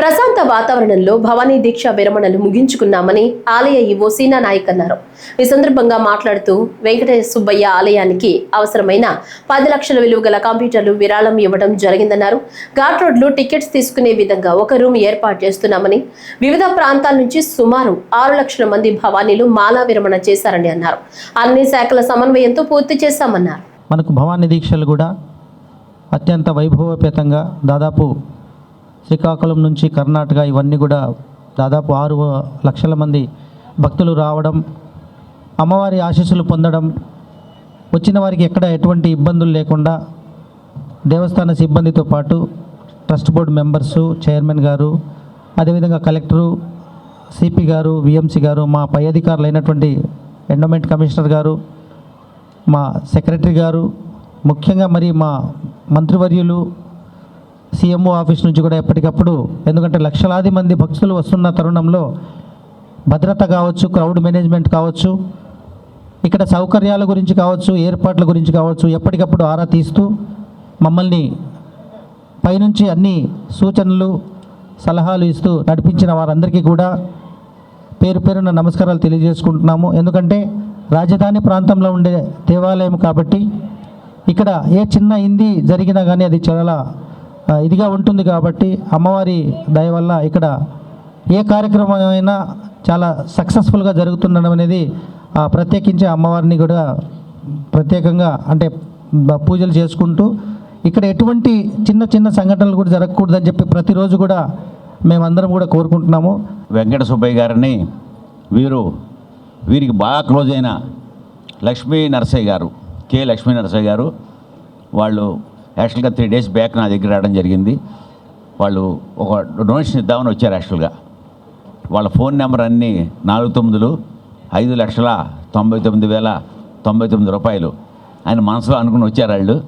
ప్రశాంత వాతావరణంలో భవానీ దీక్ష విరమణలు ముగించుకున్నామని ఆలయ ఈవో సీనా నాయక్ అన్నారు. ఈ సందర్భంగా మాట్లాడుతూ వెంకటేశ్వర సుబ్బయ్య ఆలయానికి అవసరమైన పది లక్షల విలువ గల కంప్యూటర్లు విరాళం ఇవ్వడం జరిగిందన్నారు. ఘాట్ రోడ్లు టికెట్స్ తీసుకునే విధంగా ఒక రూమ్ ఏర్పాటు చేస్తున్నామని వివిధ ప్రాంతాల నుంచి సుమారు ఆరు లక్షల మంది భవానీలు మాలా విరమణ చేశారని అన్నారు. అన్ని శాఖల సమన్వయంతో పూర్తి చేశామన్నారు. మనకు భవానీ దీక్షలు కూడా అత్యంత వైభవపేతంగా దాదాపు శ్రీకాకుళం నుంచి కర్ణాటక ఇవన్నీ కూడా దాదాపు ఆరు లక్షల మంది భక్తులు రావడం అమ్మవారి ఆశీస్సులు పొందడం వచ్చిన వారికి ఎక్కడ ఎటువంటి ఇబ్బందులు లేకుండా దేవస్థాన సిబ్బందితో పాటు ట్రస్ట్ బోర్డు మెంబర్సు చైర్మన్ గారు అదేవిధంగా కలెక్టరు సిపి గారు విఎంసి గారు మా పై అధికారులు అయినటువంటి ఎండోమెంట్ కమిషనర్ గారు మా సెక్రటరీ గారు ముఖ్యంగా మరి మా మంత్రివర్యులు సీఎంఓ ఆఫీస్ నుంచి కూడా ఎప్పటికప్పుడు ఎందుకంటే లక్షలాది మంది భక్తులు వస్తున్న తరుణంలో భద్రత కావచ్చు క్రౌడ్ మేనేజ్మెంట్ కావచ్చు ఇక్కడ సౌకర్యాల గురించి కావచ్చు ఏర్పాట్ల గురించి కావచ్చు ఎప్పటికప్పుడు ఆరా తీస్తూ మమ్మల్ని పైనుంచి అన్ని సూచనలు సలహాలు ఇస్తూ నడిపించిన వారందరికీ కూడా పేరు పేరున నమస్కారాలు తెలియజేసుకుంటున్నాము. ఎందుకంటే రాజధాని ప్రాంతంలో ఉండే దేవాలయం కాబట్టి ఇక్కడ ఏ చిన్న ఇంది జరిగినా కానీ అది చాలా ఇదిగా ఉంటుంది కాబట్టి అమ్మవారి దయ వల్ల ఇక్కడ ఏ కార్యక్రమం అయినా చాలా సక్సెస్ఫుల్గా జరుగుతుండడం అనేది ప్రత్యేకించే ప్రత్యేకించి అమ్మవారిని కూడా ప్రత్యేకంగా అంటే పూజలు చేసుకుంటూ ఇక్కడ ఎటువంటి చిన్న చిన్న సంఘటనలు కూడా జరగకూడదని చెప్పి ప్రతిరోజు కూడా మేమందరం కూడా కోరుకుంటున్నాము. వెంకట సుబ్బయ్య గారిని వీరు వీరికి బాగా క్లోజ్ అయిన లక్ష్మీ నరసయ్య గారు కె లక్ష్మీ నరసయ్య గారు వాళ్ళు యాక్చువల్గా త్రీ డేస్ బ్యాక్ నా దగ్గర రావడం జరిగింది. వాళ్ళు ఒక డొనేషన్ ఇద్దామని వచ్చారు యాక్చువల్గా. వాళ్ళ ఫోన్ నెంబర్ అన్నీ నాలుగు తొమ్మిదిలు ఐదు లక్షల తొంభై తొమ్మిది వేల తొంభై తొమ్మిది రూపాయలు. ఆయన మనసులో అనుకుని వచ్చారు వాళ్ళు.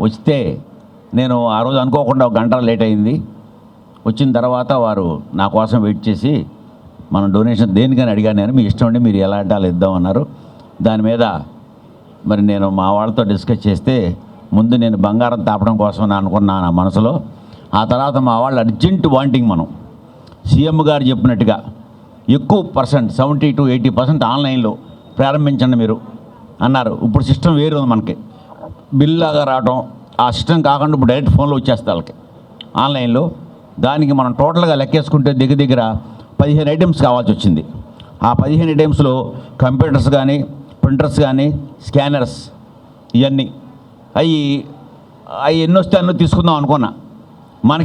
వస్తే నేను ఆ రోజు అనుకోకుండా ఒక గంట లేట్ అయింది. వచ్చిన తర్వాత వారు నా కోసం వెయిట్ చేసి మనం డొనేషన్ దేనికని అడిగాను నేను మీ ఇష్టం ఉండి మీరు ఎలా అంటే అలా ఇద్దామన్నారు దాని మీద మరి నేను మా వాళ్ళతో డిస్కస్ చేస్తే ముందు నేను బంగారం తాపడం కోసం అని అనుకున్నాను నా మనసులో. ఆ తర్వాత మా వాళ్ళు అర్జెంట్ వాంటింగ్ మనం. సీఎం గారు చెప్పినట్టుగా ఎక్కువ percent seventy to eighty percent ఆన్లైన్లో ప్రారంభించండి మీరు అన్నారు. ఇప్పుడు సిస్టమ్ వేరు ఉంది మనకి. బిల్ లాగా రావడం ఆ సిస్టమ్ కాకుండా ఇప్పుడు డైరెక్ట్ ఫోన్లో వచ్చేస్తే వాళ్ళకి. ఆన్లైన్లో దానికి మనం టోటల్గా లెక్కేసుకుంటే దగ్గర దగ్గర పదిహేను ఐటమ్స్ కావాల్సి వచ్చింది. ఆ పదిహేను ఐటమ్స్లో కంప్యూటర్స్ కానీ ప్రింటర్స్ కానీ స్కానర్స్ ఇవన్నీ అవి అవి ఎన్ని వస్తే అన్నీ తీసుకుందాం అనుకున్నా. మనకి